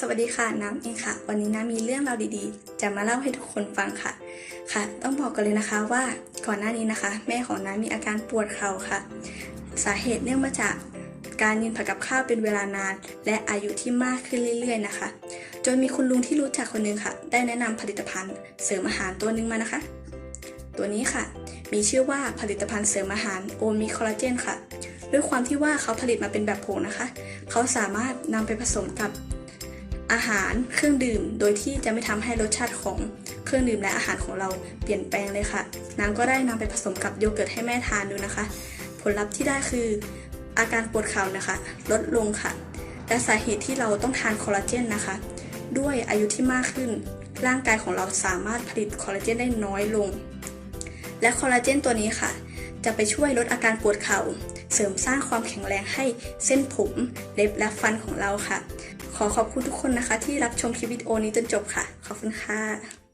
สวัสดีค่ะน้ำเองค่ะ วันนี้น้ำมีเรื่องราวดีๆ จะมาเล่าให้ทุกคนฟังค่ะ ค่ะ ต้องบอกกันเลยนะคะว่าก่อนหน้านี้นะคะ แม่ของน้ำมีอาการปวดเข่าค่ะ สาเหตุเนื่องมาจากการยืนผัดกับข้าวเป็นเวลานาน และอายุที่มากขึ้นเรื่อยๆนะคะ จนมีคุณลุงที่รู้จักคนหนึงค่ะ ได้แนะนำผลิตภัณฑ์เสริมอาหารตัวหนึงมานะคะ ตัวนี้ค่ะ มีชื่อว่าผลิตภัณฑ์เสริมอาหารโอมิคอลลาเจนค่ะ ด้วยความที่ว่าเขาผลิตมาเป็นแบบผงนะคะ เขาสามารถนำไปผสมกับ อาหารเครื่องดื่ม โดยที่จะไม่ทำให้รสชาติของเครื่องดื่มและอาหารของเราเปลี่ยนแปลงเลยค่ะ น้ำก็ได้นำไปผสมกับโยเกิร์ตให้แม่ทานดูนะคะ ผลลัพธ์ที่ได้คืออาการปวดเข่านะคะ ลดลงค่ะ และสาเหตุที่เราต้องทานคอลลาเจนนะคะ ด้วยอายุที่มากขึ้น ร่างกายของเราสามารถผลิตคอลลาเจนได้น้อยลง และคอลลาเจนตัวนี้ค่ะ จะไปช่วยลดอาการปวดเข่า เสริมสร้างความแข็งแรงให้เส้นผม เล็บและฟันของเราค่ะ ขอขอบคุณทุกคนนะคะ ที่รับชมคลิปวิดีโอนี้จนจบค่ะ ขอบคุณค่ะ